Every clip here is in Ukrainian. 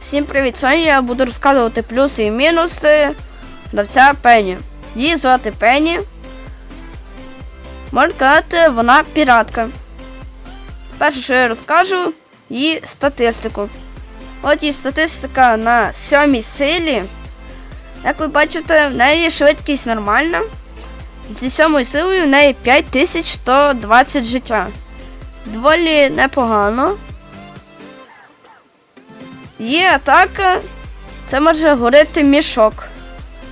Всім привіт! Сьогодні я буду розказувати плюси і мінуси гравця Пенні. Її звати Пенні. Можна сказати, вона піратка. Перше, що я розкажу, її статистику. От її статистика на сьомій силі. Як ви бачите, в неї швидкість нормальна. Зі сьомою силою в неї 5120 життя. Доволі непогано. Є атака, це може горити мішок,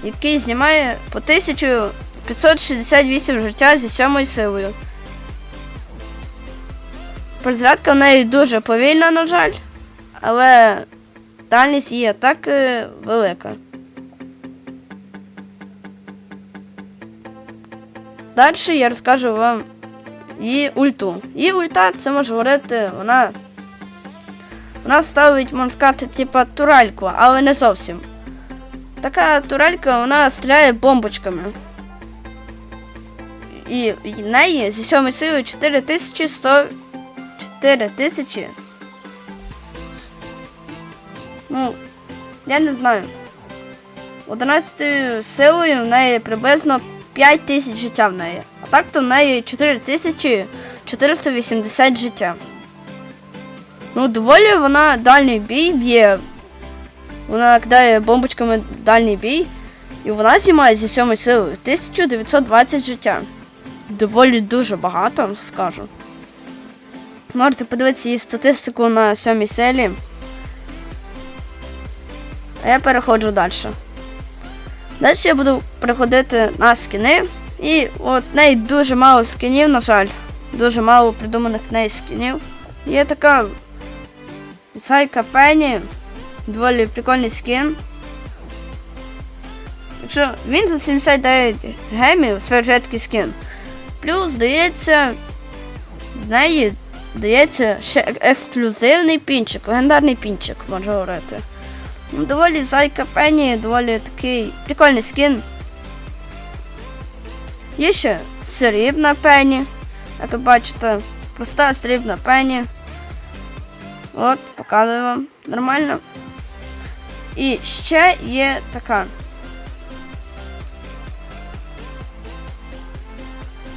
який знімає по 1568 життя зі сьомою силою. Перезарядка в неї дуже повільна, на жаль, але дальність її атаки велика. Далі я розкажу вам її ульту. Її ульта це може говорити, вона вона ставить, можна сказати, типа турельку, але не зовсім. Така турелька, вона стріляє бомбочками. І в неї зі сьомої сили 4100. 4000. Ну, я не знаю. 11 силою в неї приблизно 5000 життя в неї. А так то в неї 4480 життя. Ну, доволі вона дальній бій б'є. Вона кидає бомбочками дальній бій. І вона знімає зі сьомої сили 1920 життя. Доволі дуже багато, скажу. Можете подивитися її статистику на сьомій селі. А я переходжу далі. Далі я буду переходити на скіни. І от неї дуже мало скінів, на жаль. Дуже мало придуманих в неї скінів. Є така Сайка Пенні. Доволі прикольний скін. Якщо він за 79 гемів, сверхредкий скін. Плюс, здається, в неї дається ще ексклюзивний пінчик, легендарний пінчик, можна говорити. Ну, Доволі Зайка Пенні, доволі такий прикольний скін. Є ще срібна пені, як ви бачите, проста срібна пені. От, показую вам. Нормально. І ще є така.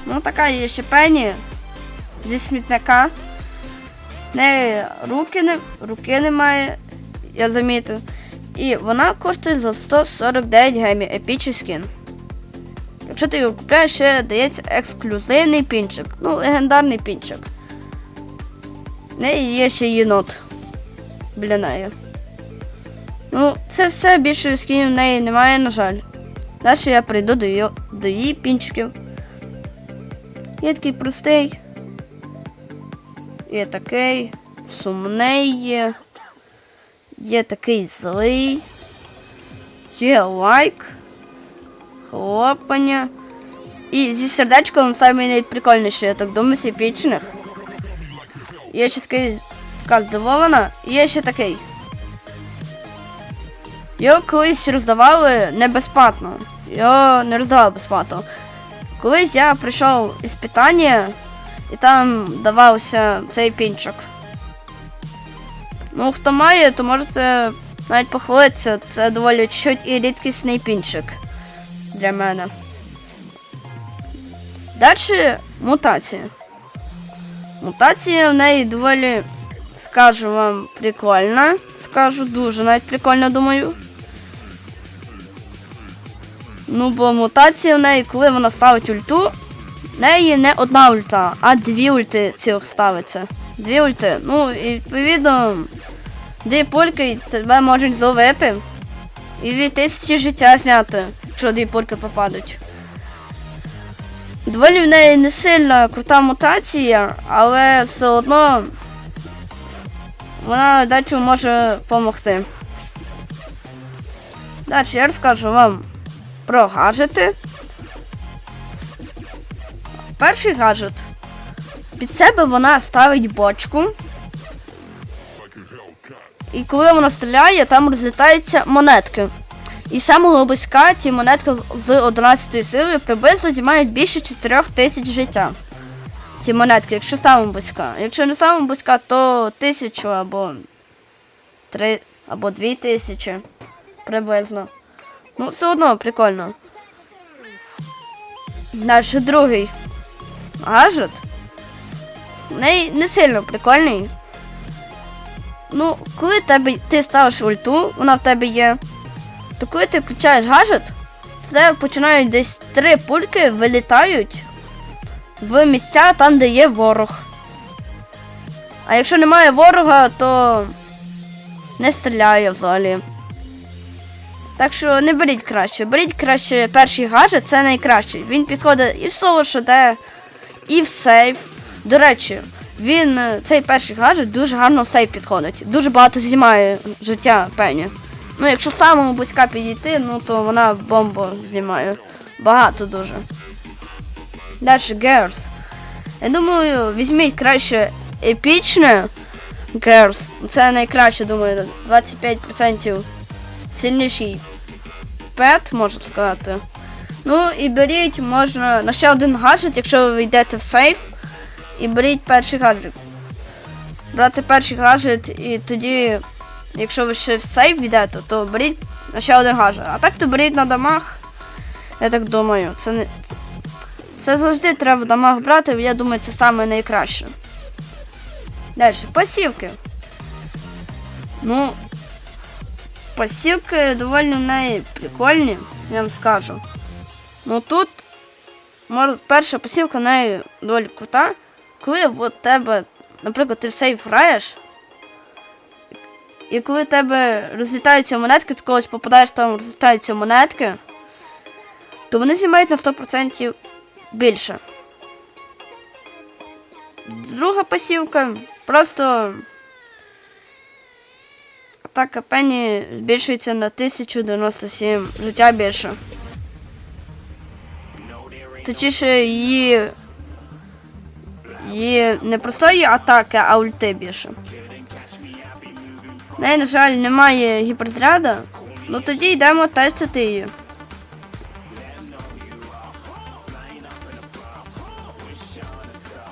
Ну, така є ще пені зі смітника. В неї руки, не, руки немає, я замітив. І вона коштує за 149 гемів епічний скін. Якщо ти його купляєш, ще дається ексклюзивний пінчик. Ну, легендарний пінчик. В неї є ще єнот біля неї. Ну, це все більше скінів в неї немає, на жаль. Далі я прийду до її, до її пінчиків. Є такий простий. Є такий сумний є. Є такий злий. Є лайк. Хлопання. І зі сердечком найприкольніше, я так думаю, з Є ще такий така здивована, і є ще такий. Його колись роздавали не безплатно. Його не роздавали безплатно. Колись я прийшов із питання, і там давався цей пінчик. Ну, хто має, то можете навіть похвалитися. Це доволі чуть і рідкісний пінчик для мене. Далі мутація. Мутація в неї доволі, скажу вам, прикольна. Скажу дуже навіть прикольно, думаю. Ну, бо мутація в неї, коли вона ставить ульту, в неї не одна ульта, а дві ульти цих ставиться. Дві ульти. Ну, і відповідно, дві пульки тебе можуть зловити. І дві тисячі життя зняти, якщо дві пульки попадуть. Доволі в неї не сильно крута мутація, але все одно вона дечу може допомогти. Далі я розкажу вам про гаджети. Перший гаджет. Під себе вона ставить бочку. І коли вона стріляє, там розлітаються монетки. І самого близька ті монетки з 11 силою приблизно мають більше 4 тисяч життя. Ці монетки, якщо саме близька. Якщо не саме близька, то тисячу або три, або 2000 приблизно. Ну, все одно прикольно. Далі другий гаджет. Не, не сильно прикольний. Ну, коли тебе, ти ставиш ульту, вона в тебе є, то коли ти включаєш гаджет, то тебе починають десь три пульки вилітають в місця там, де є ворог. А якщо немає ворога, то не стріляє взагалі. Так що не беріть краще. Беріть краще перший гаджет, це найкращий. Він підходить і в соло ШД, і в сейф. До речі, він, цей перший гаджет дуже гарно в сейф підходить. Дуже багато знімає життя пені. Ну, якщо самому близька підійти, ну то вона бомбу знімає. Багато дуже. Далі Герс. Я думаю, візьміть краще епічне Герс. Це найкраще, думаю, 25% сильніший пет, можна сказати. Ну і беріть можна на ще один гаджет, якщо ви йдете в сейф, і беріть перший гаджет. Брати перший гаджет, і тоді, якщо ви ще в сейф йдете, то беріть ще один гаджет. А так то беріть на дамаг. Я так думаю. Це не. Це завжди треба дамаг брати, я думаю, це саме найкраще. Далі, пасівки. Ну, пасівки доволі в неї прикольні, я вам скажу. Ну тут, може, перша пасівка в неї доволі крута. Коли от тебе, наприклад, ти в сейф граєш, і коли в тебе розлітаються монетки, ти когось попадаєш там, розлітаються монетки, то вони знімають на 100% більше. Друга пасівка просто атака пені збільшується на 1097 життя більше. Точніше, її. Її не простої атаки, а ульти більше. В неї, на жаль, немає гіперзаряда. Ну тоді йдемо тестити її.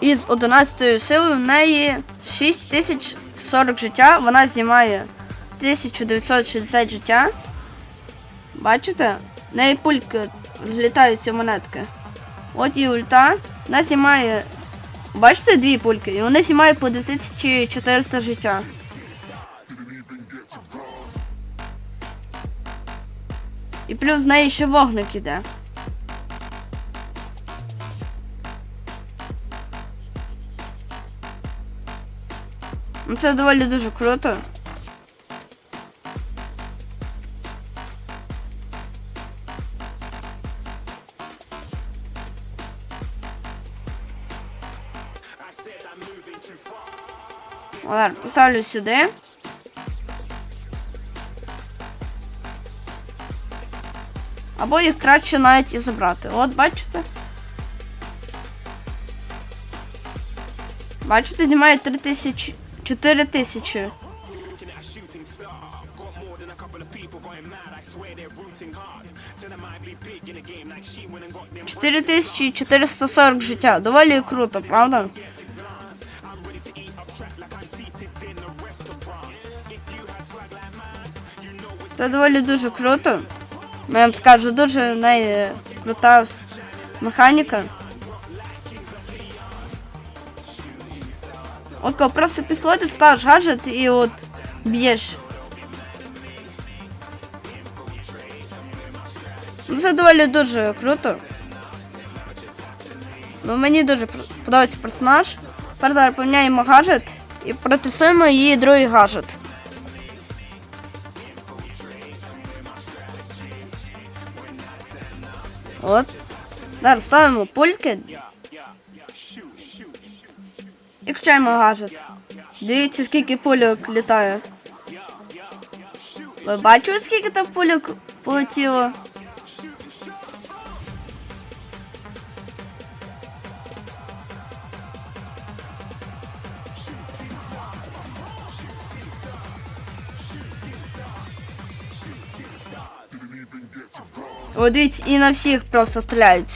Із 11 сили в неї 6040 життя, вона знімає 1960 життя. Бачите? В неї пульки злітаються монетки. От і ульта. Вона знімає. Бачите дві пульки? І вони знімають по 2400 життя. І плюс в неї ще вогник іде. Ну, Це доволі дуже круто. Ладно, поставлю сюди. Або їх краще навіть і забрати. От, бачите? Бачите, знімає 3 тисячі. 4 тисячі. 4440 життя. Доволі круто, правда? Це доволі дуже круто. Ну, Я вам скажу, дуже в неї крута механіка. От коли просто підходиш, ставиш гаджет і от б'єш. Ну, це доволі дуже круто. Ну, мені дуже подобається персонаж. Тепер зараз поміняємо гаджет і протестуємо її другий гаджет. От. Зараз ставимо пульки. І включаємо гаджет. Дивіться, скільки пульок літає. Ви бачили, скільки там пульок полетіло? О, дивіться, і на всіх просто стріляють.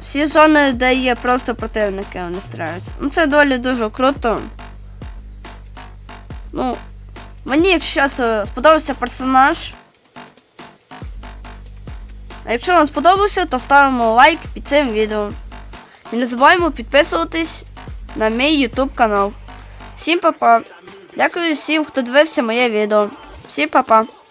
Всі зони, де є просто противники, вони стріляють. Ну це доволі дуже круто. Ну, Мені, якщо чесно, сподобався персонаж. А якщо вам сподобався, то ставимо лайк під цим відео. І не забуваємо підписуватись на мій YouTube канал. Всім па-па. Дякую всім, хто дивився моє відео. Всім па-па.